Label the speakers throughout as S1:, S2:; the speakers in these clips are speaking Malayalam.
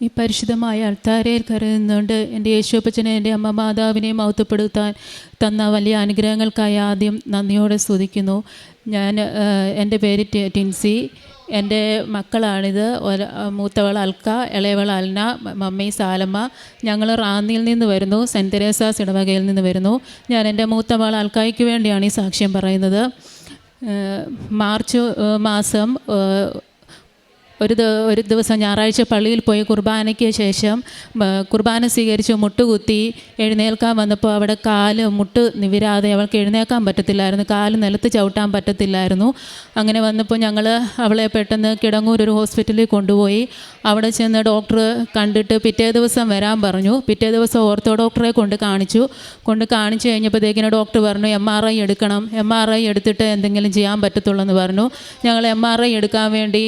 S1: ഈ പരിശുദ്ധമായ അൾത്താരയിൽ കരുതുന്നുണ്ട് എന്റെ യേശുപ്പച്ചനെ എന്റെ അമ്മ മാതാവിനെ മൗത്തപ്പെടുത്താൻ തന്ന വലിയ അനുഗ്രഹങ്ങൾക്കായി ആദ്യം നന്ദിയോടെ സ്തുതിക്കുന്നു. ഞാൻ എന്റെ പേര് ടിൻസി. എന്റെ മക്കളാണിത്. മൂത്തവൾ അൽക്ക ഇളയവൾ അൽന മമ്മി സാലമ്മ ഞങ്ങൾ റാന്നിയിൽ നിന്ന് വരുന്നു. സെന്റ് തെരേസാസ് ഇടവകയിൽ നിന്ന് വരുന്നു. ഞാൻ എന്റെ മൂത്തവൾ അൽക്കായ്ക്ക് വേണ്ടിയാണ് ഈ സാക്ഷ്യം പറയുന്നത്. മാർച്ച് മാസം ഒരു ഒരു ദിവസം ഞായറാഴ്ച പള്ളിയിൽ പോയി കുർബാനയ്ക്ക് ശേഷം കുർബാന സ്വീകരിച്ച് മുട്ടുകുത്തി എഴുന്നേൽക്കാൻ വന്നപ്പോൾ അവിടെ കാൽ മുട്ട് നിവിരാതെ അവൾക്ക് എഴുന്നേൽക്കാൻ പറ്റത്തില്ലായിരുന്നു. കാൽ നിലത്ത് ചവിട്ടാൻ പറ്റത്തില്ലായിരുന്നു. അങ്ങനെ വന്നപ്പോൾ ഞങ്ങൾ അവളെ പെട്ടെന്ന് കിടങ്ങൂർ ഒരു ഹോസ്പിറ്റലിൽ കൊണ്ടുപോയി. അവിടെ ചെന്ന് ഡോക്ടർ കണ്ടിട്ട് പിറ്റേ ദിവസം വരാൻ പറഞ്ഞു. പിറ്റേ ദിവസം ഓർത്തോ ഡോക്ടറെ കൊണ്ട് കാണിച്ചു. കൊണ്ട് കാണിച്ചു കഴിഞ്ഞപ്പോഴത്തേക്കിന് ഡോക്ടർ പറഞ്ഞു എം ആർ ഐ എടുക്കണം. എം ആർ ഐ എടുത്തിട്ട് എന്തെങ്കിലും ചെയ്യാൻ പറ്റത്തുള്ളൂ എന്ന് പറഞ്ഞു. ഞങ്ങൾ എം ആർ ഐ എടുക്കാൻ വേണ്ടി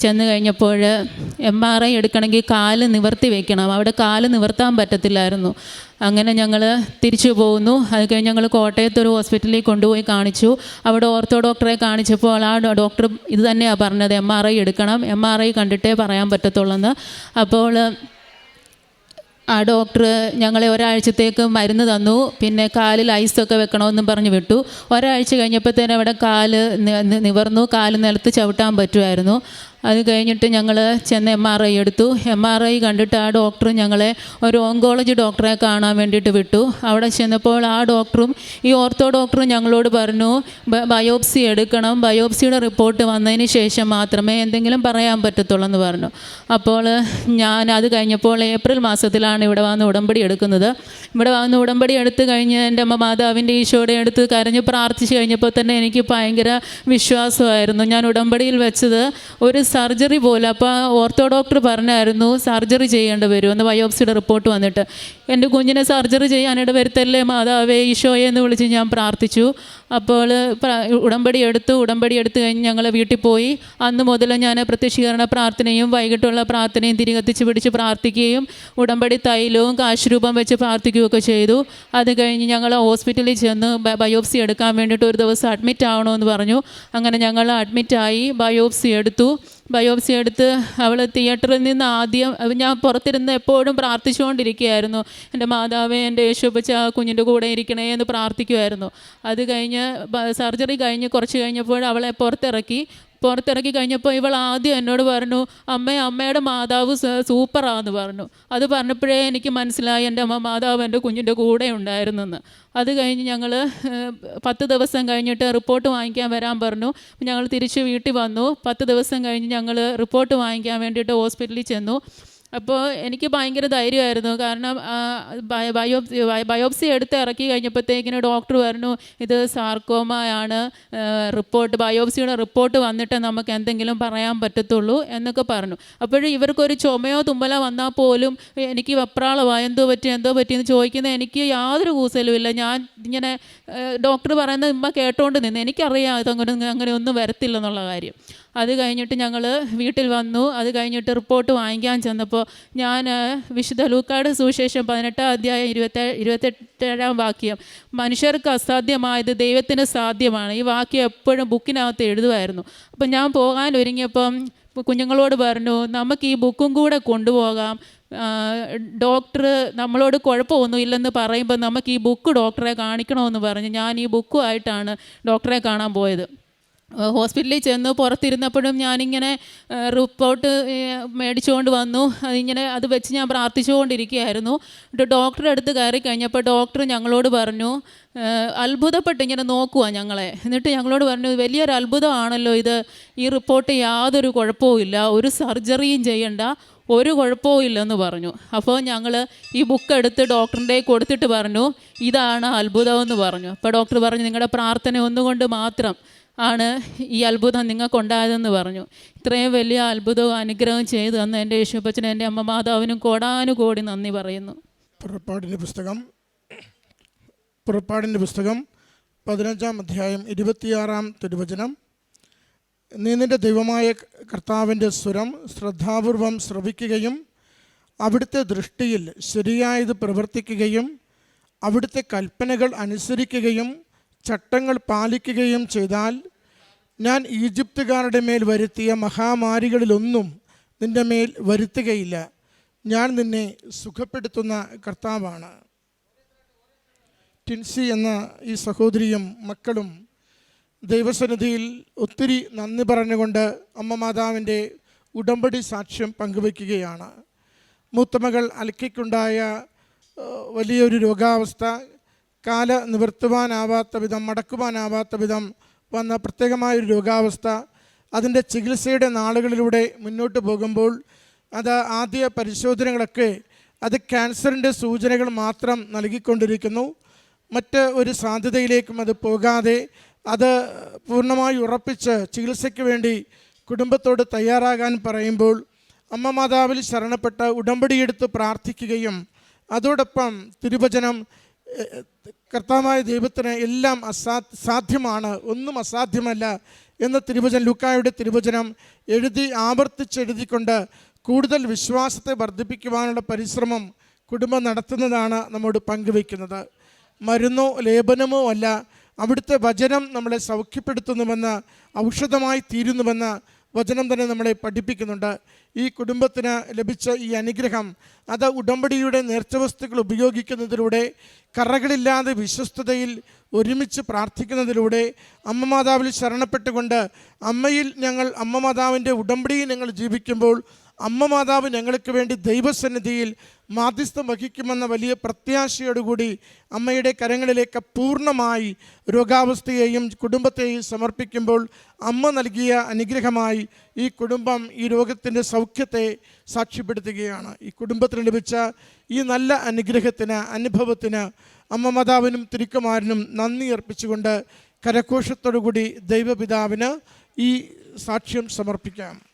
S1: ചെന്ന് കഴിഞ്ഞപ്പോൾ എം ആർ ഐ എടുക്കണമെങ്കിൽ കാൽ നിവർത്തി വെക്കണം. അവിടെ കാൽ നിവർത്താൻ പറ്റത്തില്ലായിരുന്നു. അങ്ങനെ ഞങ്ങൾ തിരിച്ചു പോകുന്നു അത് കഴിഞ്ഞ് ഞങ്ങൾ കോട്ടയത്ത് ഒരു ഹോസ്പിറ്റലിൽ കൊണ്ടുപോയി കാണിച്ചു. അവിടെ ഓർത്തോ ഡോക്ടറെ കാണിച്ചപ്പോൾ ആ ഡോക്ടർ ഇത് തന്നെയാണ് പറഞ്ഞത്. എം ആർ ഐ എടുക്കണം. എം ആർ ഐ കണ്ടിട്ടേ പറയാൻ പറ്റത്തുള്ളെന്ന്. അപ്പോൾ ആ ഡോക്ടർ ഞങ്ങളെ ഒരാഴ്ചത്തേക്ക് മരുന്ന് തന്നു. പിന്നെ കാലിൽ ഐസൊക്കെ വെക്കണമെന്നും പറഞ്ഞ് വിട്ടു. ഒരാഴ്ച കഴിഞ്ഞപ്പോഴത്തേനും അവിടെ കാൽ നിവർന്നു. കാൽ നിലത്ത് ചവിട്ടാൻ പറ്റുമായിരുന്നു. അത് കഴിഞ്ഞിട്ട് ഞങ്ങൾ ചെന്ന് എം ആർ ഐ എടുത്തു. എം ആർ ഐ കണ്ടിട്ട് ആ ഡോക്ടർ ഞങ്ങളെ ഒരു ഓങ്കോളജി ഡോക്ടറെ കാണാൻ വേണ്ടിയിട്ട് വിട്ടു. അവിടെ ചെന്നപ്പോൾ ആ ഡോക്ടറും ഈ ഓർത്തോ ഡോക്ടറും ഞങ്ങളോട് പറഞ്ഞു ബയോപ്സി എടുക്കണം. ബയോപ്സിയുടെ റിപ്പോർട്ട് വന്നതിന് ശേഷം മാത്രമേ എന്തെങ്കിലും പറയാൻ പറ്റത്തുള്ളൂ എന്ന് പറഞ്ഞു. അപ്പോൾ ഞാൻ അത് കഴിഞ്ഞപ്പോൾ ഏപ്രിൽ മാസത്തിലാണ് ഇവിടെ വന്ന് ഉടമ്പടി എടുക്കുന്നത്. ഇവിടെ വന്ന് ഉടമ്പടി എടുത്ത് കഴിഞ്ഞ് എന്റെ അമ്മ മാതാവിന്റെ ഈശോയുടെ അടുത്ത് കരഞ്ഞ് പ്രാർത്ഥിച്ച് കഴിഞ്ഞപ്പോൾ തന്നെ എനിക്ക് ഭയങ്കര വിശ്വാസമായിരുന്നു. ഞാൻ ഉടമ്പടിയിൽ വെച്ചത് ഒരു സർജറി പോലെ. അപ്പോൾ ഓർത്തോ ഡോക്ടർ പറഞ്ഞായിരുന്നു സർജറി ചെയ്യേണ്ടി വരും. എന്ന് ബയോപ്സിയുടെ റിപ്പോർട്ട് വന്നിട്ട്. എന്റെ കുഞ്ഞിനെ സർജറി ചെയ്യാനിട വരുത്തല്ലേ മാതാവേ ഈശോയെ എന്ന് വിളിച്ച് ഞാൻ പ്രാർത്ഥിച്ചു. അപ്പോൾ ഉടമ്പടി എടുത്തു ഉടമ്പടി എടുത്തു കഴിഞ്ഞ് ഞങ്ങൾ വീട്ടിൽ പോയി. അന്ന് മുതൽ ഞാൻ പ്രത്യക്ഷീകരണ പ്രാർത്ഥനയും വൈകിട്ടുള്ള പ്രാർത്ഥനയും തിരികത്തിച്ച് പിടിച്ച് പ്രാർത്ഥിക്കുകയും ഉടമ്പടി തൈലവും കാശുരൂപം വെച്ച് പ്രാർത്ഥിക്കുകയൊക്കെ ചെയ്തു. അത് കഴിഞ്ഞ് ഞങ്ങൾ ഹോസ്പിറ്റലിൽ ചെന്ന് ബയോപ്സി എടുക്കാൻ വേണ്ടിയിട്ട് ഒരു ദിവസം അഡ്മിറ്റ് ആവണമെന്ന് പറഞ്ഞു. അങ്ങനെ ഞങ്ങൾ അഡ്മിറ്റായി ബയോപ്സി എടുത്തു. ബയോപ്സി എടുത്ത് അവൾ തിയേറ്ററിൽ നിന്ന് ആദ്യം ഞാൻ പുറത്തിരുന്ന് എപ്പോഴും പ്രാർത്ഥിച്ചുകൊണ്ടിരിക്കുകയായിരുന്നു. എന്റെ മാതാവേ എന്റെ യേശുപ്പച്ച കുഞ്ഞിന്റെ കൂടെ ഇരിക്കണേ എന്ന് പ്രാർത്ഥിക്കുമായിരുന്നു അത് കഴിഞ്ഞ് സർജറി കഴിഞ്ഞ് കുറച്ച് കഴിഞ്ഞപ്പോൾ അവളെ പുറത്തിറക്കി. പുറത്തിറക്കി കഴിഞ്ഞപ്പോൾ ഇവൾ ആദ്യം എന്നോട് പറഞ്ഞു അമ്മ അമ്മയുടെ മാതാവ് സൂപ്പറാന്ന് പറഞ്ഞു. അത് പറഞ്ഞപ്പോഴേ എനിക്ക് മനസ്സിലായി എന്റെ അമ്മ മാതാവ് എന്റെ കുഞ്ഞിന്റെ കൂടെ ഉണ്ടായിരുന്നെന്ന്. അത് കഴിഞ്ഞ് ഞങ്ങൾ പത്ത് ദിവസം കഴിഞ്ഞിട്ട് റിപ്പോർട്ട് വാങ്ങിക്കാൻ വരാൻ പറഞ്ഞു. ഞങ്ങൾ തിരിച്ച് വീട്ടിൽ വന്നു. പത്ത് ദിവസം കഴിഞ്ഞ് ഞങ്ങൾ റിപ്പോർട്ട് വാങ്ങിക്കാൻ വേണ്ടിയിട്ട് ഹോസ്പിറ്റലിൽ ചെന്നു. അപ്പോൾ എനിക്ക് ഭയങ്കര ധൈര്യമായിരുന്നു. കാരണം ബയോപ്സി ബയ- ബയോപ്സി എടുത്ത് ഇറക്കി കഴിഞ്ഞപ്പോഴത്തേക്കിന് ഡോക്ടർ പറഞ്ഞു ഇത് സാർക്കോമയാണ് റിപ്പോർട്ട് ബയോപ്സിയുടെ റിപ്പോർട്ട് വന്നിട്ട് നമുക്ക് എന്തെങ്കിലും പറയാൻ പറ്റത്തുള്ളൂ എന്നൊക്കെ പറഞ്ഞു. അപ്പോഴും ഇവർക്കൊരു ചുമയോ തുമ്മലോ വന്നാൽ പോലും എനിക്ക് വെപ്രാളമാ എന്തോ പറ്റി എന്തോ പറ്റിയെന്ന് ചോദിക്കുന്ന എനിക്ക് യാതൊരു കൂസലും ഇല്ല. ഞാൻ ഇങ്ങനെ ഡോക്ടർ പറയുന്നത് ഇമ്മ കേട്ടോണ്ട് നിന്ന്. എനിക്കറിയാം അങ്ങനെ അങ്ങനെ ഒന്നും വരത്തില്ലെന്നുള്ള കാര്യം. അത് കഴിഞ്ഞിട്ട് ഞങ്ങൾ വീട്ടിൽ വന്നു. അത് കഴിഞ്ഞിട്ട് റിപ്പോർട്ട് വാങ്ങിക്കാൻ ചെന്നപ്പോൾ ഞാൻ വിശുദ്ധ ലൂക്കാട് സുവിശേഷം പതിനെട്ടാം അധ്യായം ഇരുപത്തേ ഇരുപത്തെട്ടേഴാം വാക്യം മനുഷ്യർക്ക് അസാധ്യമായത് ദൈവത്തിന് സാധ്യമാണ്. ഈ വാക്യം എപ്പോഴും ബുക്കിനകത്ത് എഴുതുമായിരുന്നു. അപ്പം ഞാൻ പോകാൻ ഒരുങ്ങിയപ്പം കുഞ്ഞുങ്ങളോട് പറഞ്ഞു നമുക്ക് ഈ ബുക്കും കൂടെ കൊണ്ടുപോകാം. ഡോക്ടർ നമ്മളോട് കുഴപ്പമൊന്നും ഇല്ലെന്ന് പറയുമ്പോൾ നമുക്ക് ഈ ബുക്ക് ഡോക്ടറെ കാണിക്കണമെന്ന് പറഞ്ഞ് ഞാൻ ഈ ബുക്കുമായിട്ടാണ് ഡോക്ടറെ കാണാൻ പോയത്. ഹോസ്പിറ്റലിൽ ചെന്ന് പുറത്തിരുന്നപ്പോഴും ഞാനിങ്ങനെ റിപ്പോർട്ട് മേടിച്ചുകൊണ്ട് വന്നു. അതിങ്ങനെ അത് വെച്ച് ഞാൻ പ്രാർത്ഥിച്ചുകൊണ്ടിരിക്കുകയായിരുന്നു. ഡോക്ടറെ അടുത്ത് കയറി കഴിഞ്ഞപ്പോൾ ഡോക്ടർ ഞങ്ങളോട് പറഞ്ഞു അത്ഭുതപ്പെട്ട് ഇങ്ങനെ നോക്കുക ഞങ്ങളെ. എന്നിട്ട് ഞങ്ങളോട് പറഞ്ഞു വലിയൊരു അത്ഭുതമാണല്ലോ ഇത്. ഈ റിപ്പോർട്ട് യാതൊരു കുഴപ്പവും ഇല്ല. ഒരു സർജറിയും ചെയ്യണ്ട. ഒരു കുഴപ്പവും ഇല്ലെന്ന് പറഞ്ഞു. അപ്പോൾ ഞങ്ങൾ ഈ ബുക്ക് എടുത്ത് ഡോക്ടറിന്റെ കൊടുത്തിട്ട് പറഞ്ഞു ഇതാണ് അത്ഭുതമെന്ന് പറഞ്ഞു. അപ്പോൾ ഡോക്ടർ പറഞ്ഞു നിങ്ങളുടെ പ്രാർത്ഥന ഒന്നുകൊണ്ട് മാത്രം ആണ് ഈ അത്ഭുതം നിങ്ങൾക്കുണ്ടായതെന്ന് പറഞ്ഞു. ഇത്രയും വലിയ അത്ഭുതവും അനുഗ്രഹം ചെയ്തു തന്ന എന്റെ യേശുപ്പച്ചനും എന്റെ അമ്മ മാതാവിനും കോടാനുകോടി നന്ദി പറയുന്നു.
S2: പുറപ്പാടിന്റെ പുസ്തകം പുറപ്പാടിന്റെ പുസ്തകം പതിനഞ്ചാം അധ്യായം ഇരുപത്തിയാറാം തിരുവചനം. നീ നിന്റെ ദൈവമായ കർത്താവിന്റെ സ്വരം ശ്രദ്ധാപൂർവം ശ്രവിക്കുകയും അവിടുത്തെ ദൃഷ്ടിയിൽ ശരിയായത് പ്രവർത്തിക്കുകയും അവിടുത്തെ കൽപ്പനകൾ അനുസരിക്കുകയും ചട്ടങ്ങൾ പാലിക്കുകയും ചെയ്താൽ ഞാൻ ഈജിപ്തുകാരുടെ മേൽ വരുത്തിയ മഹാമാരികളിലൊന്നും നിന്റെ മേൽ വരുത്തുകയില്ല. ഞാൻ നിന്നെ സുഖപ്പെടുത്തുന്ന കർത്താവാണ്. ടിൻസി എന്ന ഈ സഹോദരിയും മക്കളും ദൈവസന്നിധിയിൽ ഒത്തിരി നന്ദി പറഞ്ഞുകൊണ്ട് അമ്മ മാതാവിന്റെ ഉടമ്പടി സാക്ഷ്യം പങ്കുവയ്ക്കുകയാണ്. മൂത്തമകൾ അലക്കയ്ക്കുണ്ടായ വലിയൊരു രോഗാവസ്ഥ കാല നിവർത്തുവാനാവാത്ത വിധം മടക്കുവാനാവാത്ത വിധം വന്ന പ്രത്യേകമായൊരു രോഗാവസ്ഥ. അതിന്റെ ചികിത്സയുടെ നാളുകളിലൂടെ മുന്നോട്ട് പോകുമ്പോൾ അത് ആദ്യ പരിശോധനകളൊക്കെ അത് ക്യാൻസറിന്റെ സൂചനകൾ മാത്രം നൽകിക്കൊണ്ടിരിക്കുന്നു. മറ്റ് ഒരു സാധ്യതയിലേക്കും അത് പോകാതെ അത് പൂർണമായി ഉറപ്പിച്ച് ചികിത്സയ്ക്ക് വേണ്ടി കുടുംബത്തോട് തയ്യാറാകാൻ പറയുമ്പോൾ അമ്മ മാതാവിൽ ശരണപ്പെട്ട് ഉടമ്പടിയെടുത്ത് പ്രാർത്ഥിക്കുകയും അതോടൊപ്പം തിരുവചനം കർത്താവായ ദൈവത്തിന് എല്ലാം അസാ സാധ്യമാണ്. ഒന്നും അസാധ്യമല്ല എന്ന തിരുവചനം ലുക്കായുടെ തിരുവചനം എഴുതി ആവർത്തിച്ചെഴുതിക്കൊണ്ട് കൂടുതൽ വിശ്വാസത്തെ വർദ്ധിപ്പിക്കുവാനുള്ള പരിശ്രമം കുടുംബം നടത്തുന്നതാണ് നമ്മോട് പങ്കുവയ്ക്കുന്നത്. മരുന്നോ ലേപനമോ അല്ല അവിടുത്തെ വചനം നമ്മളെ സൗഖ്യപ്പെടുത്തുന്നുവെന്ന് ഔഷധമായി തീരുന്നുവെന്ന് വചനം തന്നെ നമ്മളെ പഠിപ്പിക്കുന്നുണ്ട്. ഈ കുടുംബത്തിന് ലഭിച്ച ഈ അനുഗ്രഹം അത് ഉടമ്പടിയുടെ നേർച്ചവസ്തുക്കൾ ഉപയോഗിക്കുന്നതിലൂടെ കറകളില്ലാതെ വിശ്വസ്തതയിൽ ഒരുമിച്ച് പ്രാർത്ഥിക്കുന്നതിലൂടെ അമ്മ മാതാവിൽ ശരണപ്പെട്ടുകൊണ്ട് അമ്മയിൽ ഞങ്ങൾ അമ്മ മാതാവിന്റെ ഉടമ്പടിയിൽ ഞങ്ങൾ ജീവിക്കുമ്പോൾ അമ്മ മാതാവ് ഞങ്ങൾക്ക് വേണ്ടി ദൈവസന്നിധിയിൽ മാധ്യസ്ഥം വഹിക്കുമെന്ന വലിയ പ്രത്യാശയോടുകൂടി അമ്മയുടെ കരങ്ങളിലേക്ക് പൂർണമായി രോഗാവസ്ഥയെയും കുടുംബത്തെയും സമർപ്പിക്കുമ്പോൾ അമ്മ നൽകിയ അനുഗ്രഹമായി ഈ കുടുംബം ഈ രോഗത്തിന്റെ സൗഖ്യത്തെ സാക്ഷ്യപ്പെടുത്തുകയാണ്. ഈ കുടുംബത്തിന് ലഭിച്ച ഈ നല്ല അനുഗ്രഹത്തിന് അനുഭവത്തിന് അമ്മ മാതാവിനും തിരുക്കുമാരനും നന്ദി അർപ്പിച്ചുകൊണ്ട് കരഘോഷത്തോടുകൂടി ദൈവപിതാവിന് ഈ സാക്ഷ്യം സമർപ്പിക്കാം.